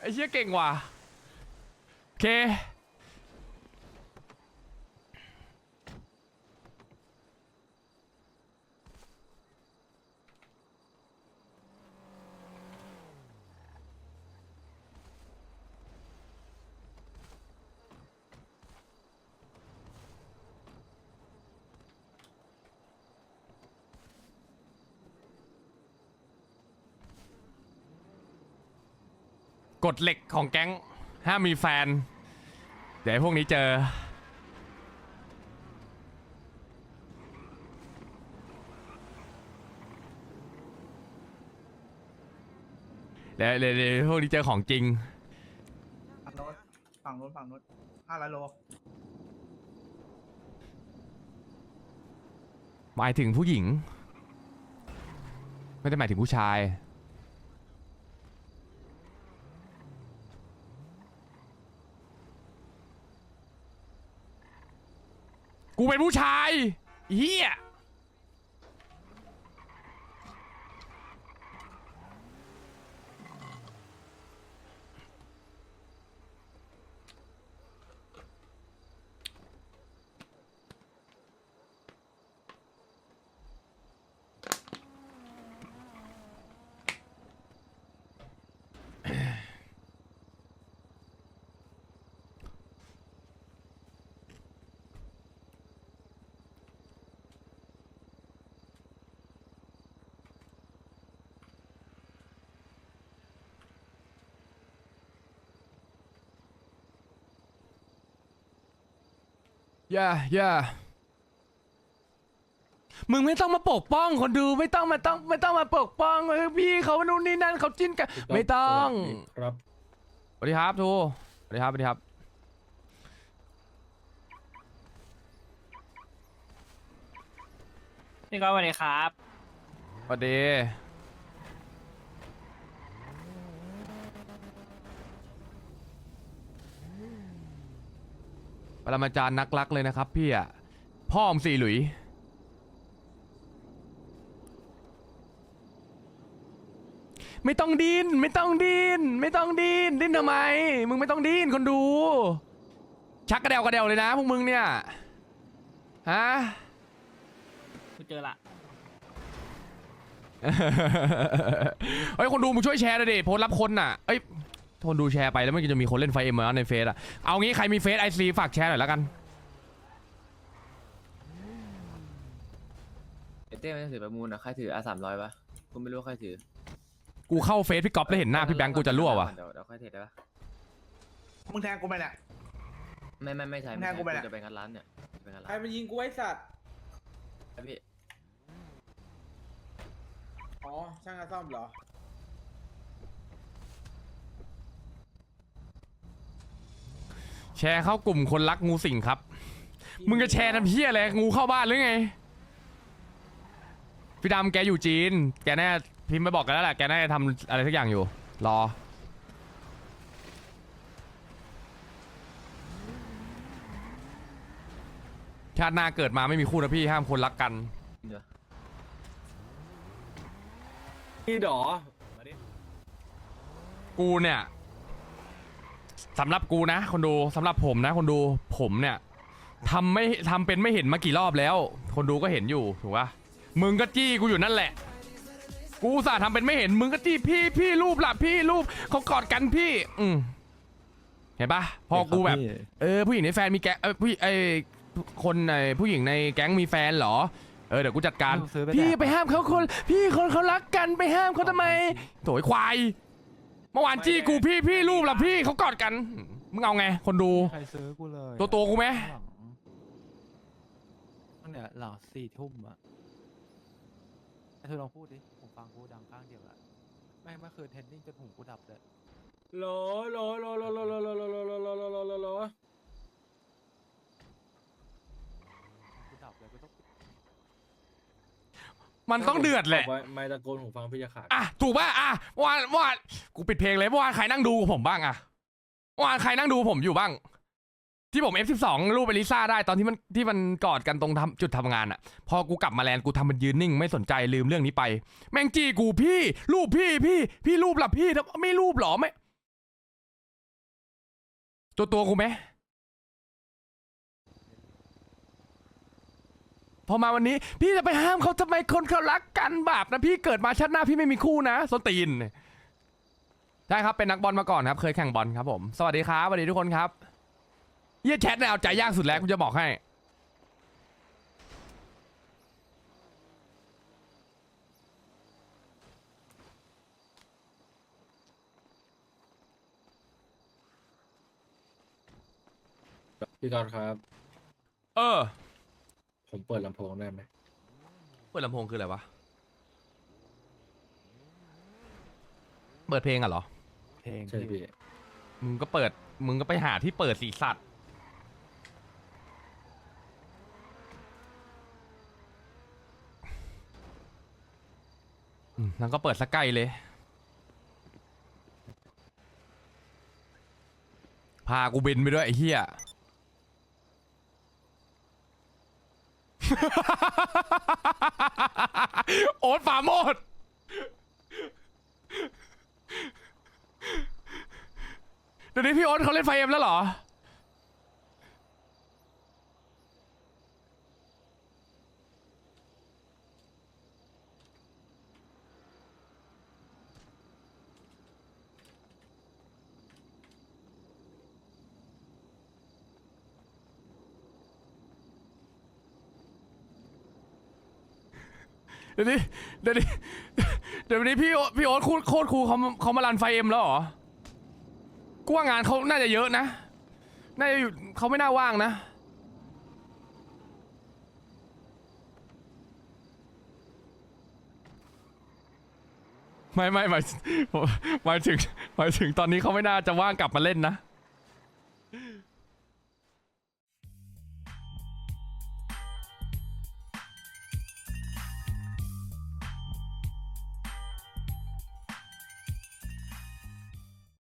ไอ้เชี่ยเก่งว่ะโอเค กฎเหล็กของแก๊งห้ามมีแฟน เดี๋ยวไอ้พวกนี้เจอ เดี๋ยวเดี๋ยวเดี๋ยวพวกนี้เจอของจริง ฝั่งโน้นฝั่งโน้นฝั่งโน้นห้าร้อยโลหมายถึงผู้หญิง ไม่ได้หมายถึงผู้ชาย กูเป็นผู้ชายเฮีย อย่าอย่ามึงไม่ต้องมาปกป้องคนดูไม่ต้องมาต้องไม่ต้องมาปกป้องเออพี่เขานู่นนี่นั่นเขาจิ้นกัน ไม่ต้องครับสวัสดีครับทูสวัสดีครับสวัสดีครับ พี่ก็สวัสดีครับสวัสดี ปรมาจารย์นักรักเลยนะครับพี่อะพ่อมสี่หลุย ไม่ต้องดินไม่ต้องดินไม่ต้องดินดิ้นทำไม มึงไม่ต้องดินคนดู ชักกระเดวกระเดวเลยนะพวกมึงเนี่ยฮะกูเจอละเฮ้ยคนดูมึงช่วยแชร์หน่อยดิโพสต์รับคนน่ะเอ้ย คนดูแชร์ไปแล้วมันก็จะมีคนเล่นไฟเอ็มมาในเฟซอะเอางี้ใครมีเฟซไอซีฝากแชร์หน่อยแล้วกันไอเต้มันจะถือประมูลอะใครถืออาสามร้อยปะกูไม่รู้ว่าใครถือกูเข้าเฟซพี่ก๊อฟแล้วเห็นหน้าพี่แบงค์กูจะรั่วว่ะเดี๋ยวเดี๋ยวค่อยเทรดได้ปะมึงแทงกูไปเนี่ยไม่ไม่ไม่ใช่แม่ไม่ใช่กูไปแหละ จะไปงัดร้านเนี่ยจะไปงัดใครร้านมันยิงกูไอ้สัตว์ครับพี่อ๋อ ช่างกระซ่อมเหรอ แชร์เข้ากลุ่มคนรักงูสิงครับ มึงจะแชร์ทำเพี้ยอะไรงูเข้าบ้านหรือไง พี่ดำแกอยู่จีน แกแน่พิมพ์ไปบอกกันแล้วแหละ แกน่าจะทำอะไรสักอย่างอยู่ รอ ชาติหน้าเกิดมาไม่มีคู่นะพี่ห้ามคนรักกันเดี๋ยวพี่ดอ กูเนี่ย สำหรับกูนะ คนดูสำหรับผมนะคนดูผมเนี่ยทำไม่ทำเป็นไม่เห็นมากี่รอบแล้ว คนดูก็เห็นอยู่ถูกปะมึงก็จี้กูอยู่นั่นแหละ กูอุตสาห์ทำเป็นไม่เห็นมึงก็จี้พี่พี่รูปหลับพี่รูปเขากอดกันพี่ อืมเห็นปะพอกูแบบ เออผู้หญิงในแฟนมีแก๊งเออผู้หญิงไอคนในผู้หญิงในแก๊งมีแฟนเหรอเออเดี๋ยวกูจัดการ พี่ไปห้ามเขาคน พี่คนเขารักกันไปห้ามเขาทำไมโถยควาย เมื่อวานจี้กูพี่พี่รูปละพี่เขากอดกัน มึงเอาไง คนดู ใครซื้อกูเลยตัวตัวกูไหม หลังตั้งแต่หลังสี่ทุ่มอะไอ้เธอลองพูดดิ ผมฟังกูดังข้างเดียวอะไม่เมื่อคืนเทนนิ่งจนหูกูดับเลย โหลโหลโหลโหลโหลโหลโหลโหลโหลโหลโหลโหลโหลโหลโหล กูดับเลยกูต้องปิด มันต้องเดือดแหละ ไม่ไม่ตะโกนหูฟังพี่จะขาดอะถูกป่ะอะเมื่อวานเมื่อวานกูปิดเพลงเลยเมื่อวานใครนั่งดูผมบ้างอะเมื่อวานใครนั่งดูผมอยู่บ้าง ที่ผม F12 รูปไปลิซ่าได้ตอนที่มันที่มันกอดกันตรงทำจุดทำงานอะ พอกูกลับมาแลนด์กูทำมันยืนนิ่ง ไม่สนใจลืมเรื่องนี้ไป แม่งจี้กูพี่ รูปพี่พี่ พี่รูปหลับพี่ทำไม่รูปเหรอไม่ตัวตัวกูไหม พอมาวันนี้ พี่จะไปห้ามเขาทำไมคนเขารักกันบาปนะพี่เกิดมาชาติหน้าพี่ไม่มีคู่นะส้นตีนใช่ครับเป็นนักบอลมาก่อนครับ เคยแข่งบอลครับผมสวัสดีครับสวัสดีทุกคนครับเยี่ยแชทเนี่ยเอาใจยากสุดแล้วกูจะบอกให้พี่กรณ์ครับ เออ ผมเปิดลำโพงได้ไหมเปิดลำโพงคืออะไรวะ เปิดเพลงอะเหรอ เพลงใช่พี่มึงก็เปิด มึงก็ไปหาที่เปิดสีสัตว์ อืมแล้วก็เปิดสกใกล้เลย พากูบินไปด้วยไอ้เหี้ย โอ๊ตฝาโมดเดี๋ยวนี้พี่โอ๊ตเขาเล่นไฟเอ็มแล้วเหรอ เดี๋ยวนี้เดี๋ยวนี้เดี๋ยวนี้พี่โอ๊ตพี่โอ๊ตโคตรโคตรครูเขาเขามารันไฟเอ็มแล้วเหรอกูว่างานเขาน่าจะเยอะนะ น่าจะอยู่เขาไม่น่าว่างนะ ไม่ไม่หมายหมายถึงหมายถึงตอนนี้เขาไม่น่าจะว่างกลับมาเล่นนะ